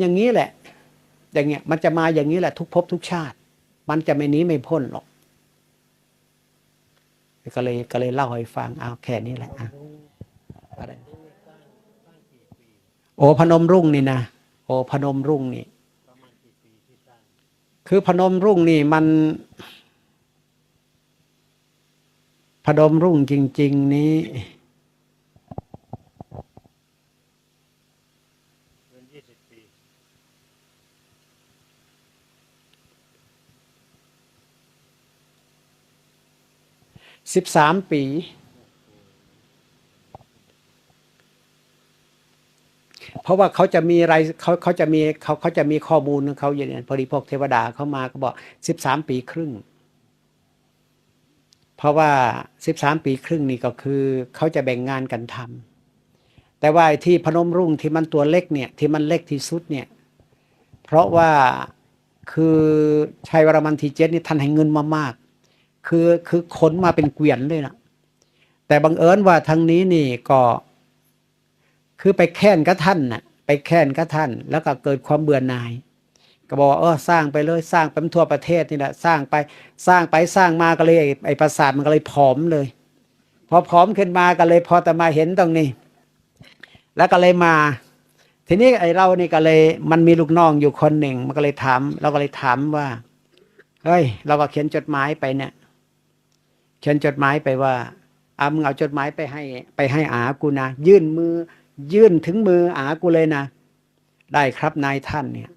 อย่างนี้แหละ อย่างเงี้ยมันจะมาอย่างนี้แหละ ทุกภพทุกชาติ มันจะไม่หนีไม่พ้นหรอกก็เลยก็เลยเล่าให้ฟังเอาแค่นี้แหละอะอะไรโอ้พนมรุ่งนี่นะโอ้พนมรุ่งนี่คือพนมรุ่งนี่มัน พนมรุ่งจริง ๆ นี้ เกินยี่สิบปี สิบสามปี เพราะว่าเขาจะมีอะไรเขาเขาจะมีเขาเขาจะมีข้อมูลของเขาอย่างนี้พอดีพวกเทวดาเขามาก็บอกสิบสามปีครึ่ง เพราะว่าสิบสามปีครึ่งนี่ก็คือเขาจะแบ่งงานกันทำแต่ว่าที่พนมรุ่งที่มันตัวเล็กเนี่ยที่มันเล็กที่สุดเนี่ย เพราะว่าคือชัยวรมันทีเจตนี่ท่านให้เงินมามาก คือคือขนมาเป็นเกวียนเลยนะแต่บังเอิญว่าทางนี้นี่ก็ คือไปแค้นกับท่านน่ะ ไปแค้นกับท่าน แล้วก็เกิดความเบื่อหน่ายก็บอกว่าเออสร้างไปเลยสร้างไปทั่วประเทศนี่แหละสร้างไปสร้างไปสร้างมาก็เลยไอ้ปราสาทมันก็เลยผอมเลย พอผอมขึ้นมาก็เลยพอแต่มาเห็นตรงนี้ แล้วก็เลยมา ทีนี้ไอ้เรานี่ก็เลยมันมีลูกน้องอยู่คนหนึ่ง มันก็เลยถามเราก็เลยถามว่าเฮ้ยเราก็เขียนจดหมายไปเนี่ย ขียนจดหมายไปว่าอามึงเอาจดหมายไปให้ ไปให้อากูนะ ยื่นมือ ยื่นถึงมืออากูเลยนะ ได้ครับนายท่านเนี่ย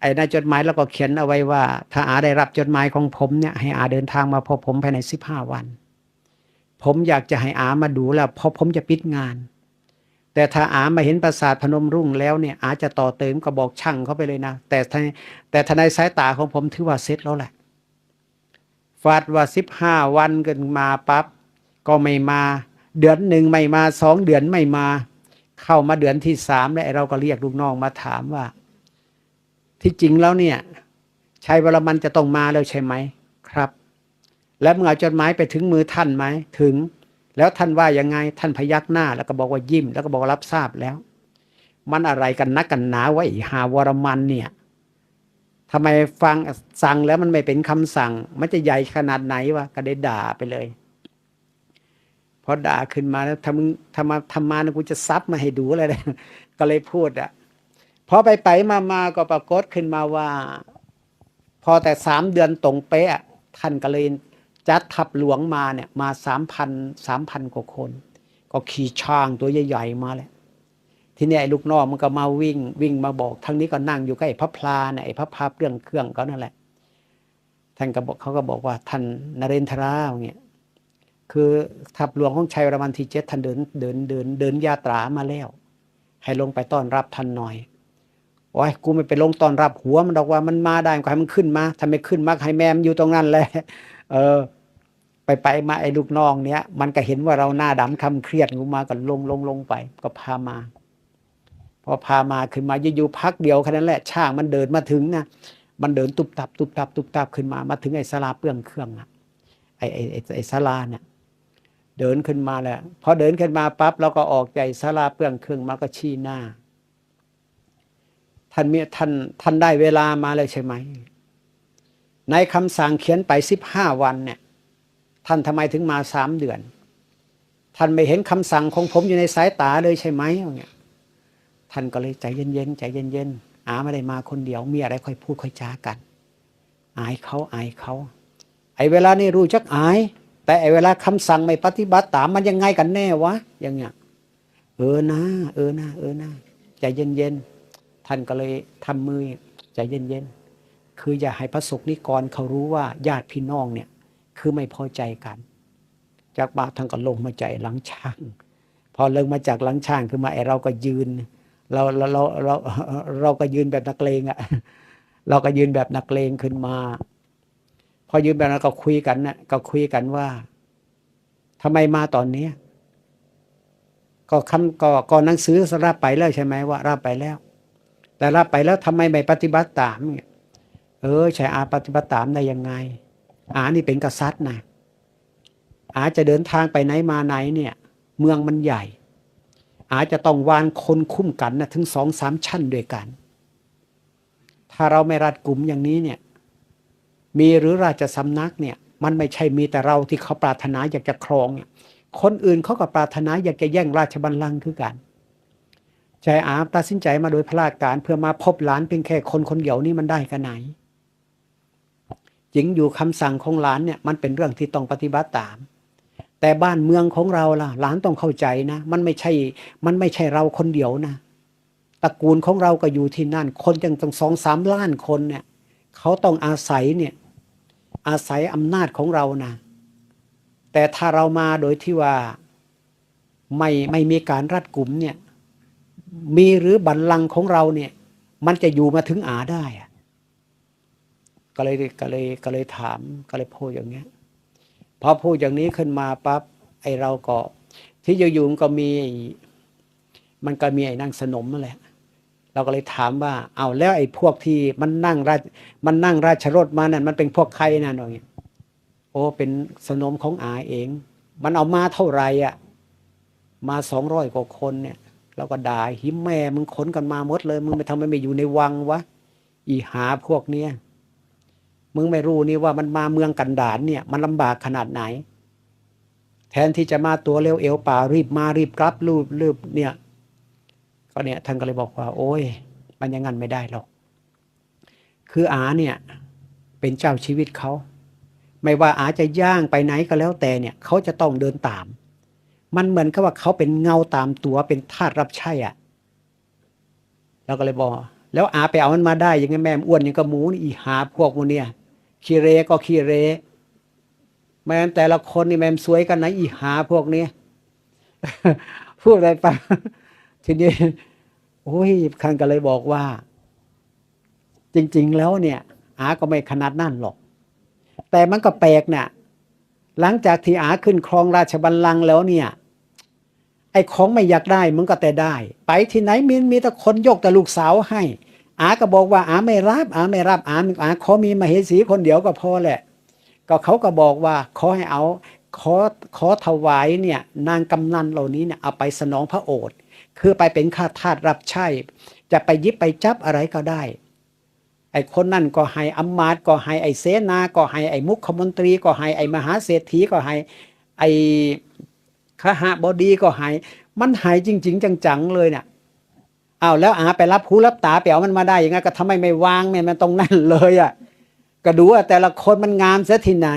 ไอ้ในจดหมายเราก็เขียนเอาไว้ว่า ถ้าอาได้รับจดหมายของผมเนี่ย ให้อาเดินทางมาพบผมภายในสิบห้าวัน ผมอยากจะให้อามาดูแล้วเพราะผมจะปิดงาน แต่ถ้าอามาเห็นปราสาทพนมรุ่งแล้วเนี่ย อาจะต่อเติมก็บอกช่างเขาไปเลยนะ แต่แต่ทนายสายตาของผมถือว่าเสร็จแล้วแหละ ฟาดว่าสิบห้าวันกันมาปั๊บก็ไม่มา เดือนหนึ่งไม่มาสองเดือนไม่มา เข้ามาเดือนที่สามแล้วเราก็เรียกลูกน้องมาถามว่า ที่จริงแล้วเนี่ยชัยวรมันจะต้องมาแล้วใช่ไหมครับ แล้วมึงเอาจดหมายไปถึงมือท่านไหมถึง แล้วท่านว่ายังไงท่านพยักหน้า แล้วก็บอกว่ายิ้ม แล้วก็บอกรับทราบแล้ว มันอะไรกันนักกันหนาว่าไอ้หาวรมันเนี่ย ทำไมฟังสั่งแล้วมันไม่เป็นคำสั่ง มันจะใหญ่ขนาดไหนวะก็ได้ด่าไปเลยพอด่าขึ้นมาแล้วทำมึงทำมาทำมานะกูจะซับมาให้ดูอะไรเลยก็เลยพูดอะพอไปไปมามาก็ปรากฏขึ้นมาว่า พอแต่สามเดือนตรงเป๊ะท่านก็เลยจัดทัพหลวงมาเนี่ย มาสามพันสามพันกว่าคน ก็ขี่ช้างตัวใหญ่ๆมาแหละ ทีนี้ไอ้ลูกน้องมันก็มาวิ่งวิ่งมาบอกทางนี้ก็นั่งอยู่ใกล้พระพลาเนี่ยไอ้พระพาเรื่องเครื่องเขานั่นแหละท่านก็บอกเขาก็บอกว่าท่านนเรนทราอย่างเงี้ยคือทัพหลวงของชัยรมันทีเจ็ดท่านเดินเดินเดินเดินยาตรามาแล้ว ให้ลงไปต้อนรับท่านหน่อยโอ้ยกูไม่ไปลงต้อนรับหัวมันดอกว่ามันมาได้ก็ให้มันขึ้นมาถ้าไมขึ้นมาให้แม่มอยู่ตรงนั้นแหละเออ ไปไปมาไอ้ลูกน้องเนี้ยมันก็เห็นว่าเราหน้าดำคำเครียดกูมาก็ลงลงลงไป ก็พามา อพามาขึ้นมาอยู่ๆพักเดียวแค่นั้นแหละช่างมันเดินมาถึงนะมันเดินตุบตับตุบตับตุบตับขึ้นมามาถึงไอ้ศาลาเปลืองเครื่องอะไอ้ไอ้ไอ้ไอ้ศาลาเนี่ยเดินขึ้นมาแล้วพอเดินขึ้นมาปั๊บเราก็ออกใจศาลาเปลืองเครื่องมาก็ชี้หน้า ท่านมีท่านท่านได้เวลามาเลยใช่ไหมในคำสั่งเขียนไปสิบห้าวันเนี่ยท่านทำไมถึงมาสามเดือน ท่านไม่เห็นคำสั่งของผมอยู่ในสายตาเลยใช่ไหมเงี้ย ท่านก็เลยใจเย็นๆใจเย็นๆอาไม่ได้มาคนเดียวมีอะไรค่อยพูดค่อยจากัน อายเขาอายเขาไอ้เวลานี่รู้จักอาย แต่ไอ้เวลาคำสั่งไม่ปฏิบัติตามมันยังไงกันแน่วะอย่างเงี้ยเออนะ เออนะเออนะใจเย็นๆท่านก็เลยทำมือใจเย็นๆคืออย่าให้พระสงฆ์นิกรเขารู้ว่าญาติพี่น้องเนี่ยคือไม่พอใจกัน จากบาท่านก็ลงมาใจหลังช่าง พอเลิกมาจากหลังช่างคือมาไอเราก็ยืน เราเราเราเราเราก็ยืนแบบนักเลงอะ่ะ เราก็ยืนแบบนักเลงขึ้นมา พอยืนแบบนั้นก็คุยกันนะก็คุยกันว่าทำไมมาตอนเนี้ยก็คำก็ก็หนังสือรับไปแล้วใช่ไหมว่ารับไปแล้ว แต่รับไปแล้วทำไมไม่ปฏิบัติตามเนี่ยเออใช่อาปฏิบัติตามได้ยังไง อานี่เป็นกษัตริย์นะอาจะเดินทางไปไหนมาไหนเนี่ย เมืองมันใหญ่ อาจจะต้องวานคนคุ้มกันนะถึงสองสามชั้นด้วยกัน ถ้าเราไม่รัดกลุ่มอย่างนี้เนี่ย มีหรือราชสำนักเนี่ย มันไม่ใช่มีแต่เราที่เขาปรารถนาอยากจะครองเนี่ยคนอื่นเขาก็ปรารถนาอยากจะแย่งราชบัลลังก์คือกันใจอาตัดสินใจมาโดยพระราชการเพื่อมาพบหลานเพียงแค่คนคนเดียวนี่มันได้กันไหนจริงอยู่คำสั่งของหลานเนี่ยมันเป็นเรื่องที่ต้องปฏิบัติตาม แต่บ้านเมืองของเราล่ะ หลานต้องเข้าใจนะ มันไม่ใช่ มันไม่ใช่เราคนเดียวนะตระกูลของเราก็อยู่ที่นั่น คนจังต้องสองสามล้านคนเนี่ย เขาต้องอาศัยเนี่ย อาศัยอำนาจของเรานะแต่ถ้าเรามาโดยที่ว่าไม่ไม่มีการรัดกลุ่มเนี่ย มีหรือบัลลังก์ของเราเนี่ย มันจะอยู่มาถึงอาได้อะก็เลยก็เลยก็เลยถามก็เลยพูดอย่างเงี้ย พอพูดอย่างนี้ขึ้นมาปั๊บไอเราก็ ที่อยู่ๆมันก็มี มันก็มีไอ้นางสนมนั่นแหละเราก็เลยถามว่า เอาแล้วไอ้พวกที่มันนั่งราชมันนั่งราชรถมานั่นมันเป็นพวกใครนะหน่อยโอ้เป็นสนมของอาเอง มันเอามาเท่าไหร่อะ มาสองร้อยกว่าคนเนี่ยเราก็ด่าหิมแม่มึงขนกันมาหมดเลย มึงไปทำไมไม่อยู่ในวังวะอีหาพวกเนี้ย มึงไม่รู้นี่ว่ามันมาเมืองกันดารเนี่ย มันลำบากขนาดไหน แทนที่จะมาตัวเร็วเอวป่ารีบมารีบกลับรูปรีบเนี่ยก็เนี่ยท่านก็เลยบอกว่า โอ้ย มันยังงั้นไม่ได้หรอก คืออาเนี่ย เป็นเจ้าชีวิตเขาไม่ว่าอาจะย่างไปไหนก็แล้วแต่เนี่ย เขาจะต้องเดินตาม มันเหมือนกับว่าเขาเป็นเงาตามตัวเป็นทาสรับใช้อะเราก็เลยบอกแล้วอาไปเอามันมาได้ยังไงแม่มอ้วนยังกระหมูนี่อีหาพวกมันเนี่ย ขี้เรก็ขี้เรแม่งแต่ละคนนี่แม่สวยกันนะอีหาพวกนี้พูดอะไรไปทีนี้โอ้ยคันก็เลยบอกว่า จริง ๆ แล้วเนี่ย อาก็ไม่ขนาดนั่นหรอก แต่มันก็แปลกเนี่ยหลังจากที่อาขึ้นครองราชบัลลังก์แล้วเนี่ย ไอ้ของไม่อยากได้มึงก็แต่ได้ ไปที่ไหนมีมีแต่คนยกแต่ลูกสาวให้ อาก็บอกว่าอาไม่รับ อาไม่รับอาอาขอมีมเหสีคนเดียวก็พอแหละ ก็เขาก็บอกว่าขอให้เอาขอขอถวายเนี่ยนางกำนันเหล่านี้เนี่ยเอาไปสนองพระโอษฐ์คือไปเป็นข้าทาสรับใช้ จะไปยิบไปจับอะไรก็ได้ ไอ้คนนั่นก็ให้อำมาตย์ก็ให้ไอ้เสนา ก็ให้ไอ้มุขมนตรี ก็ให้ไอ้มหาเศรษฐีก็ให้ไอ้ขหบดีก็ให้มันหายจริง ๆ จังๆเลยเนี่ย เอาแล้วอาไปรับหูรับตาไปเอามันมาได้ยังไงก็ทำไมไม่วางแม่มันตรงนั้นเลยอะก็ดูว่าแต่ละคนมันงามเสียที่ไหน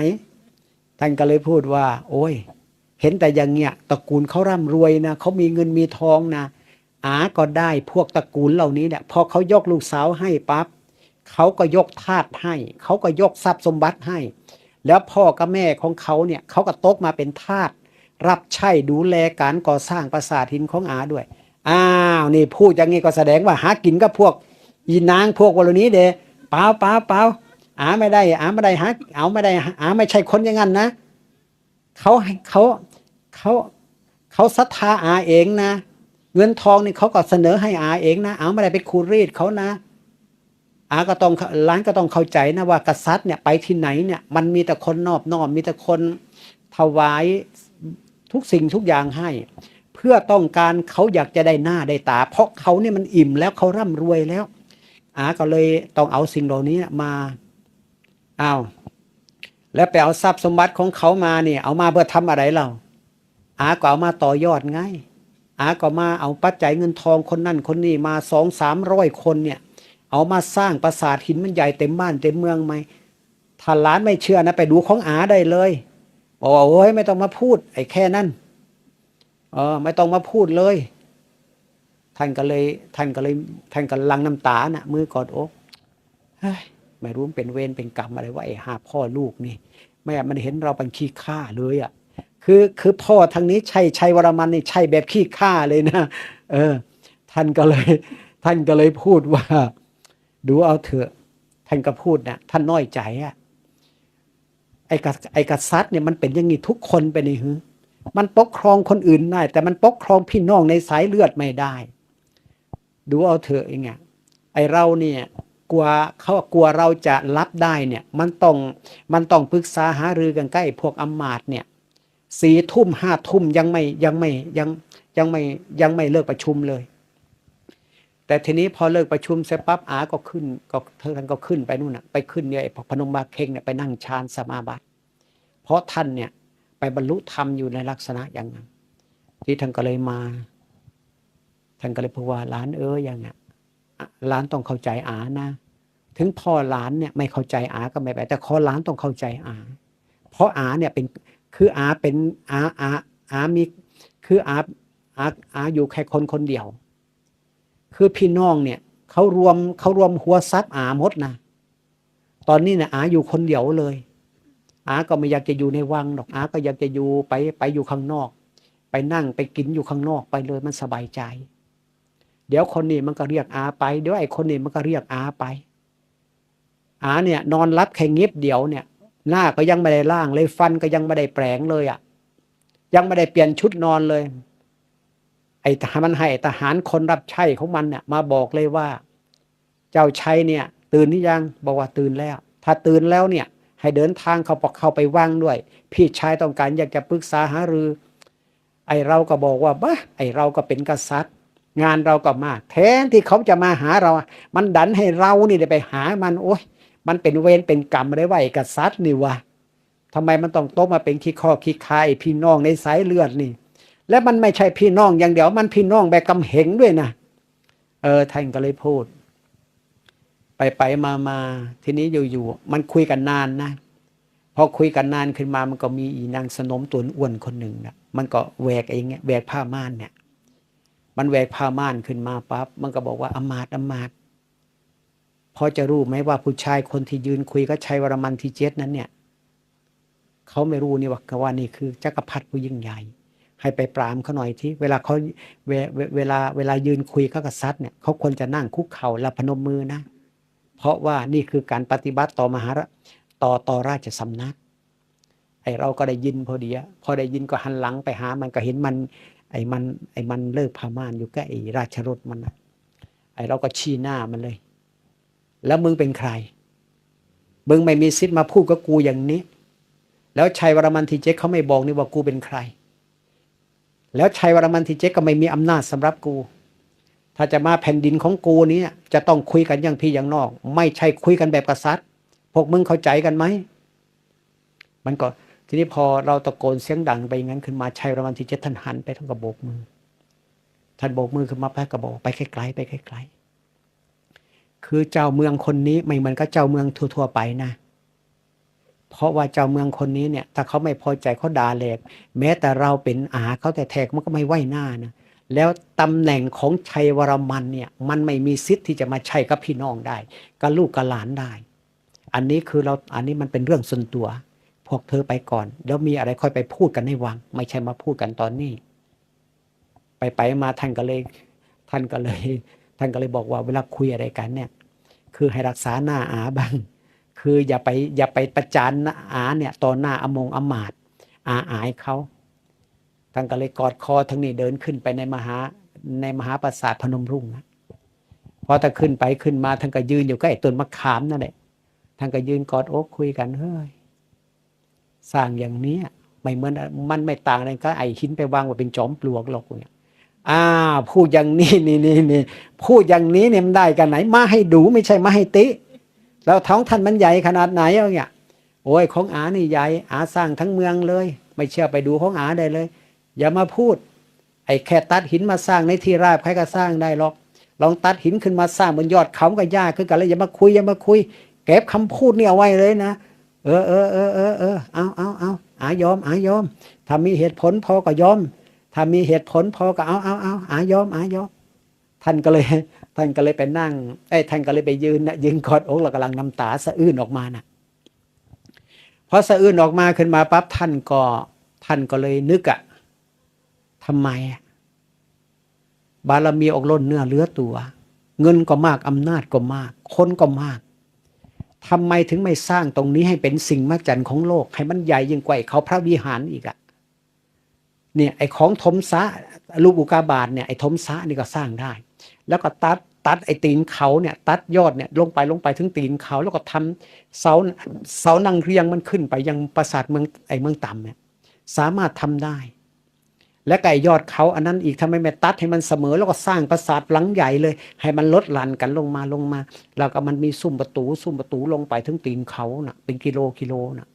ท่านก็เลยพูดว่า โอ้ย เห็นแต่อย่างเงี้ยตระกูลเขาร่ำรวยนะเขามีเงินมีทองนะอาก็ได้พวกตระกูลเหล่านี้เนี่ยพอเขายกลูกสาวให้ปั๊บเขาก็ยกทาสให้เขาก็ยกทรัพย์สมบัติให้ แล้วพ่อกับแม่ของเขาเนี่ยเขาก็ตกมาเป็นทาสรับใช้ดูแลการก่อสร้างปราสาทหินของอาด้วย อ้าวนี่พูดอย่างนี้ก็แสดงว่าหากินกับพวกยีนางพวกวันนี้เด้เปล่าเปล่าเปล่าอาไม่ได้อาไม่ได้หาเอาไม่ได้อาไม่ใช่คนอย่างนั้นนะเขาเขาเขาเขาศรัทธาอาเองนะ เงินทองนี่เขาก็เสนอให้อาเองนะอาไม่ได้ไปคูรีดเขานะอาก็ต้องร้านก็ต้องเข้าใจนะว่ากษัตริย์เนี่ยไปที่ไหนเนี่ยมันมีแต่คนนอบน้อมมีแต่คนถวายทุกสิ่งทุกอย่างให้ เพื่อต้องการเขาอยากจะได้หน้าได้ตา เพราะเขาเนี่ยมันอิ่มแล้วเขาร่ำรวยแล้วอาก็เลยต้องเอาสิ่งเหล่านี้มาเอาแล้วไปเอาทรัพย์สมบัติของเขามาเนี่ย เอามาเพื่อทำอะไรเราอาก็เอามาต่อยอดไงอาก็มาเอาปัจจัยเงินทองคนนั่นคนนี้มาสองสามร้อยคนเนี่ย เอามาสร้างปราสาทหินมันใหญ่เต็มบ้านเต็มเมืองไหมถ้าหลานไม่เชื่อนะ ไปดูของอาได้เลยบอกว่าโอ้ยไม่ต้องมาพูด ไอ้แค่นั้น เออ ไม่ต้องมาพูดเลย ท่านก็เลย ท่านก็เลย ท่านก็ลังน้ำตาน่ะ มือกอดอกไม่รู้เป็นเวรเป็นกรรมอะไรว่าไอ้หาพ่อลูกนี่แม่มันเห็นเราเป็นขี้ข้าเลยอะ คือคือพ่อทางนี้ใช่ชัยวรมันนี่ใช่แบบขี้ข้าเลยนะเออ ท่านก็เลย ท่านก็เลยพูดว่า ดูเอาเถอะ ท่านก็พูดนะท่านน้อยใจอะไอ้กษัตริย์ไอ้กษัตริย์เนี่ยมันเป็นอย่างนี้ทุกคนไปในหือ มันปกครองคนอื่นได้ แต่มันปกครองพี่น้องในสายเลือดไม่ได้ ดูเอาเถอะองเงี้ยไอเราเนี่ยกลัวเขากลัวเราจะรับได้เนี่ย มันต้องมันต้องปรึกษาหารือกันใกล้พวกอำมาตย์เนี่ยสี่ทุ่มห้าทุ่มยังไม่ยังไม่ยังยังไม่ยังไม่เลิกประชุมเลย แต่ทีนี้พอเลิกประชุมเสร็จปั๊บอาก็ขึ้นก็ท่านก็ขึ้นไปนู่นน่ะไปขึ้นเนี่ยไอพนมมาเข่งเนี่ยไปนั่งฌานสมาบัติ เพราะท่านเนี่ย บรรลุธรรมอยู่ในลักษณะอย่างนั้น ที่ท่านก็เลยมา ท่านก็เลยพูดว่าหลานเอออย่างเงี้ยหลานต้องเข้าใจอานะ ถึงพ่อหลานเนี่ยไม่เข้าใจอาก็ไม่เป็นไรแต่ขอหลานต้องเข้าใจอา เพราะอาเนี่ยเป็นคืออาเป็นอาอาอามีคืออาอาอาอยู่แค่คนคนเดียว คือพี่น้องเนี่ยเขารวมเขารวมหัวซับอาหมดนะตอนนี้เนี่ยอาอยู่คนเดียวเลย อาก็ไม่อยากจะอยู่ในวังหรอกอาก็อยากจะอยู่ไปไปอยู่ข้างนอก ไปนั่งไปกินอยู่ข้างนอกไปเลยมันสบายใจ เดี๋ยวคนนี้มันก็เรียกอาไป เดี๋ยวไอ้คนนี้มันก็เรียกอาไป อาเนี่ย นอนรับแค่เงียบเดี๋ยวเนี่ยหน้าก็ยังไม่ได้ล่างเลยฟันก็ยังไม่ได้แปลงเลยอะ่ะ ยังไม่ได้เปลี่ยนชุดนอนเลย ไอ้ทหารมันให้ทหารคนรับใช้ของมันเนี่ยมาบอกเลยว่า เจ้าชัยเนี่ย ตื่นหรือยังบอกว่าตื่นแล้ว ถ้าตื่นแล้วเนี่ย ให้เดินทางเขาเข้าไปว่างด้วย พี่ชายต้องการอยากจะปรึกษาหารือ ไอเราก็บอกว่าบ้าไอเราก็เป็นกษัตริย์ งานเราก็มาก แทนที่เขาจะมาหาเรา มันดันให้เรานี่ไปหามันโอ้ยมันเป็นเวรเป็นกรรมได้ว่าไอ้กษัตริย์นี่วะทำไมมันต้องโตมาเป็นขี้ข้อขี้คายพี่น้องในสายเลือดนี่ และมันไม่ใช่พี่น้องอย่างเดียวมันพี่น้องแบบกำเหงด้วยนะเออท่านก็เลยพูด ไปไปมามาทีนี้อยู่ๆมันคุยกันนานนะพอคุยกันนานขึ้นมามันก็มีอีนางสนมตัวอ้วนคนหนึ่งนะมันก็แหวกเองเนี่ยแหวกผ้าม่านเนี่ย มันแหวกผ้าม่านขึ้นมาปั๊บมันก็บอกว่าอมาตอมาตพอจะรู้ไหมว่าผู้ชายคนที่ยืนคุยกับชัยวรมันที่เจ็ดนั้นเนี่ยเขาไม่รู้นี่ว่าว่านี่คือจักรพรรดิผู้ยิ่งใหญ่ ให้ไปปรามเขาหน่อยที่เวลาเขาเวเวเวลาเวลายืนคุยกับกษัตริย์เนี่ยเขาควรจะนั่งคุกเข่าและพนมมือนะ เพราะว่านี่คือการปฏิบัติต่อมหาราต่อต่อราชสำนักไอเราก็ได้ยินพอดีอะพอได้ยินก็หันหลังไปหามันก็เห็นมัน ไอ้มันไอ้มันเลิกพม่านอยู่ใกล้ไอราชรถมันนะไอเราก็ชี้หน้ามันเลย แล้วมึงเป็นใครมึงไม่มีสิทธิ์มาพูดกับกูอย่างนี้ แล้วชัยวรมันทีเจ๊เขาไม่บอกนี่ว่ากูเป็นใคร แล้วชัยวรมันทีเจ๊กก็ไม่มีอำนาจสำหรับกู ถ้าจะมาแผ่นดินของกูนี้จะต้องคุยกันอย่างพี่อย่างนอก ไม่ใช่คุยกันแบบกษัตริย์ พวกมึงเข้าใจกันไหมมันก็ทีนี้พอเราตะโกนเสียงดังไปงั้นขึ้นมาชัยวรมันทีเจ๊กท่านหันไปท่านก็โบกมือ ท่านโบกมือขึ้นมาแพ้ก็บอกไปไกลๆไปไกลๆคือเจ้าเมืองคนนี้ไม่เหมือนกับเจ้าเมืองทั่วๆไปนะ เพราะว่าเจ้าเมืองคนนี้เนี่ย ถ้าเขาไม่พอใจเขาด่าแหลกแม้แต่เราเป็นอาเขาแต่แทกมันก็ไม่ไหวหน้านะ แล้วตำแหน่งของชัยวรมันเนี่ยมันไม่มีสิทธิ์ที่จะมาใช้กับพี่น้องได้กับลูกกับหลานได้ อันนี้คือเราอันนี้มันเป็นเรื่องส่วนตัว พวกเธอไปก่อนแล้วมีอะไรค่อยไปพูดกันในวัง ไม่ใช่มาพูดกันตอนนี้ ไปไปมาท่านก็เลยท่านก็เลย ท่านก็เลยบอกว่าเวลาคุยอะไรกันเนี่ย คือให้รักษาหน้าอาบ้างคืออย่าไปอย่าไปประจานอาเนี่ยต่อหน้าอมงอมาตอาอายเขา ท่านก็เลยกอดคอทั้งนี้เดินขึ้นไปในมหาในมหาปราสาทพนมรุ้งนะพอถ้าขึ้นไปขึ้นมาท่านก็ยืนอยู่ใกล้ต้นมะขามนั่นแหละท่านก็ยืนกอดอกคุยกันเฮ้ยสร้างอย่างเนี้ยไม่เหมือนมันไม่ต่างอะไรก็ไอหินไปวางไว้เป็นจอมปลวกหรอกเนี่ยอ่าพูดอย่างนี้นี่นี่นี่พูดอย่างนี้เนี่ยมันได้กันไหน มาให้ดูไม่ใช่มาให้ติ แล้วท้องท่านมันใหญ่ขนาดไหนเอาเนี่ยโอ้ยของอานี่ใหญ่อาสร้างทั้งเมืองเลย ไม่เชื่อไปดูของอาได้เลย อย่ามาพูด ไอ้แค่ตัดหินมาสร้างในที่ราบใครก็สร้างได้หรอก ลองตัดหินขึ้นมาสร้างบนยอดเขาก็ยากขึ้นกันแล้วอย่ามาคุยอย่ามาคุย เก็บคำพูดนี่เอาไว้เลยนะ เออเออเออเออเออเอาเอาเอาอายอมอายอม ถ้ามีเหตุผลพอก็ยอม ถ้ามีเหตุผลพอก็เอาเอาเอาอายอมอายอม ท่านก็เลย ท่านก็เลยไปนั่งไอ้ท่านก็เลยไปยืนนะยืนกอดอกแล้วกำลังน้ำตาสะอื้นออกมานะพอสะอื้นออกมาขึ้นมาปั๊บท่านก็ท่านก็เลยนึกอะ ทำไม บารมีออกล้นเนื้อเลือตัว เงินก็มากอำนาจก็มาก คนก็มากทำไมถึงไม่สร้างตรงนี้ให้เป็นสิ่งมหัศจรรย์ของโลก ให้มันใหญ่ยิ่งกว่าไอ้เขาพระวิหารอีกอะเนี่ยไอ้ของทมซะลูกอุกาบาตเนี่ยไอ้ทมซะนี่ก็สร้างได้ แล้วก็ตัดตัดไอ้ตีนเขาเนี่ยตัดยอดเนี่ยลงไปลงไปถึงตีนเขา แล้วก็ทำเสาเสานังเรียงมันขึ้นไปยังปราสาทเมืองไอ้เมืองต่ำเนี่ยสามารถทำได้ และไก่ยอดเขาอันนั้นอีกทำไมไม่ตัดให้มันเสมอแล้วก็สร้างปราสาทหลังใหญ่เลย ให้มันลดหลั่นกันลงมาลงมา แล้วก็มันมีซุ้มประตูซุ้มประตูลงไปถึงตีนเขาน่ะ เป็นกิโลกิโลน่ะ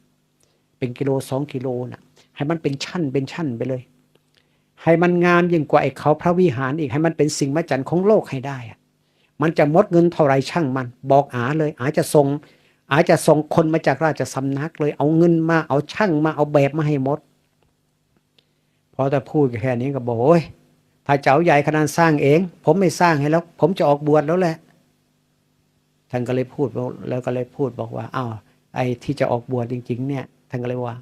เป็นกิโลสองกิโลน่ะ ให้มันเป็นชั้นเป็นชั้นไปเลย ให้มันงามยิ่งกว่าไอ้เขาพระวิหารอีกให้มันเป็นสิ่งมหัศจรรย์ของโลกให้ได้อะมันจะมดเงินเท่าไรช่างมัน บอกอาเลยอาจะส่งอาจะส่งคนมาจากราชสำนักเลยเอาเงินมาเอาช่างมาเอาแบบมาให้หมด พอแต่พูดแค่นี้ก็บอกโอ้ยถ้าเจ้าใหญ่ขนาดสร้างเอง ผมไม่สร้างให้แล้ว ผมจะออกบวชแล้วแหละ ท่านก็เลยพูดแล้วก็เลยพูดบอกว่าอ้าวไอ้ที่จะออกบวชจริง ๆ เนี่ย ท่านก็เลยว่า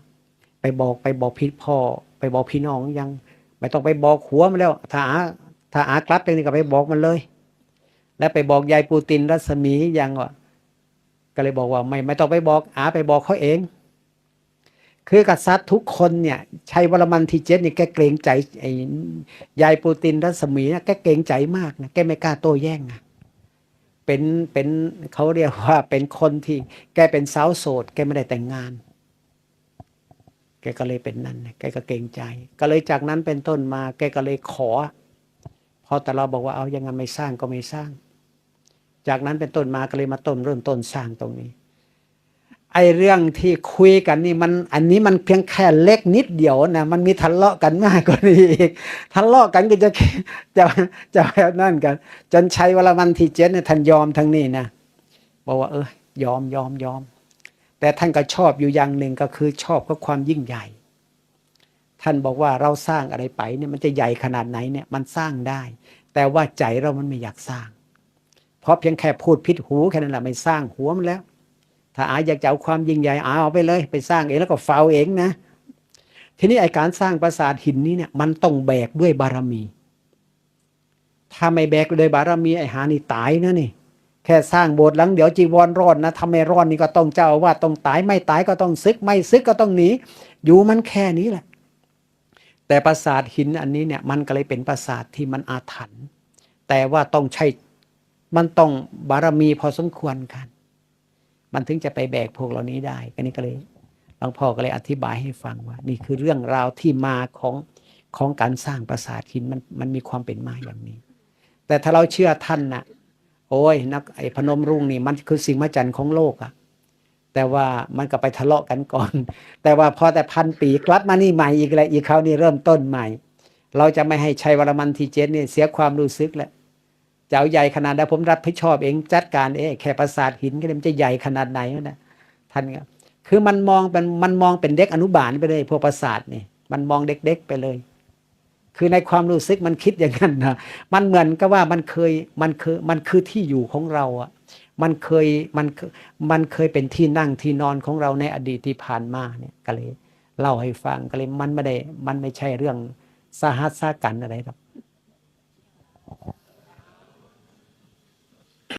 ไปบอกไปบอกพี่พ่อ ไปบอกพี่น้องยังไม่ต้องไปบอกหัวมันแล้ว ถ้าอาถ้าอากลับตรงก็ไปบอกมันเลย แล้วไปบอกยายปูตินรัศมียังว่าก็เลยบอกว่าไม่ไม่ต้องไปบอกอาไปบอกเขาเอง คือกษัตริย์ทุกคนเนี่ยชัยวรมันทีเจ็ดนี่ยแกเกรงใจไอ้ยายปูตินรัศมีนะแกเกรงใจมากนะแกไม่กล้าโต้แย้งนะเป็นเป็นเขาเรียกว่าเป็นคนที่แกเป็นสาวโสด แกไม่ได้แต่งงาน แกก็เลยเป็นนั่นแกก็เกรงใจ ก็เลยจากนั้นเป็นต้นมา แกก็เลยขอ พอแต่เราบอกว่าเอายังไงไม่สร้างก็ไม่สร้าง จากนั้นเป็นต้นมาก็เลยมาต้นเริ่มต้นสร้างตรงนี้ ไอเรื่องที่คุยกันนี่มันอันนี้มันเพียงแค่เล็กนิดเดียวนะมันมีทะเลาะกันมากกว่านี้อีกทะเลาะกันก็จะจะจะแบบนั่นกัน จนชัยวรมันที่เจ็ดเนี่ยท่านยอมทั้งนี้นะบอกว่า เออยอมยอมยอม แต่ท่านก็ชอบอยู่อย่างหนึ่งก็คือชอบก็ความยิ่งใหญ่ ท่านบอกว่าเราสร้างอะไรไปเนี่ยมันจะใหญ่ขนาดไหนเนี่ยมันสร้างได้ แต่ว่าใจเรามันไม่อยากสร้าง เพราะเพียงแค่พูดพิษหูแค่นั้นแหละไม่สร้างหัวมันแล้ว ถ้าอาอยากจะเอาความยิ่งใหญ่อาเอาไปเลย ไปสร้างเองแล้วก็เฝ้าเองนะ ทีนี้ไอการสร้างปราสาทหินนี้เนี่ยมันต้องแบกด้วยบารมี ถ้าไม่แบกด้วยบารมีไอหานี่ตายนะนี่ แค่สร้างโบสถ์หลังเดี๋ยวจีวรรอดนะทำไมรอดนี่ก็ต้องเจ้าว่าต้องตายไม่ตายก็ต้องซึก ไม่ซึกก็ต้องหนี อยู่มันแค่นี้แหละ แต่ปราสาทหินอันนี้เนี่ยมันก็เลยเป็นปราสาทที่มันอาถรรพ์แต่ว่าต้องใช้มันต้องบารมีพอสมควรกัน มันถึงจะไปแบกพวกเหล่านี้ได้ก็นี่ก็เลยหลวงพ่อก็เลยอธิบายให้ฟังว่า นี่คือเรื่องราวที่มาของของการสร้างปราสาทหินมันมันมีความเป็นมาอย่างนี้ แต่ถ้าเราเชื่อท่านนะโอ้ยนักไอพนมรุ้งนี่มันคือสิ่งมหัศจรรย์ของโลกอะแต่ว่ามันก็ไปทะเลาะกันก่อน แต่ว่าพอแต่พันปีกลับมานี่ใหม่อีกแล้วอีกคราวนี้เริ่มต้นใหม่ เราจะไม่ให้ชัยวรมันทีเจนเนี่เสียความรู้สึกแล้ว เจ้าใหญ่ขนาดใดผมรับผิดชอบเองจัดการเองแค่ปราสาทหินก็มันจะใหญ่ขนาดไหนนะท่านครับคือมันมองเป็นมันมองเป็นเด็กอนุบาลไปเลยพวกปราสาทนี่มันมองเด็กๆไปเลย คือในความรู้สึกมันคิดอย่างนั้นนะมันเหมือนกับว่ามันเคยมันเคยมันคือที่อยู่ของเราอะมันเคยมันมันเคยเป็นที่นั่งที่นอนของเราในอดีตที่ผ่านมาเนี่ยก็เลยเล่าให้ฟังก็เลยมันไม่ได้มันไม่ใช่เรื่องสหัสสากันอะไรหรอก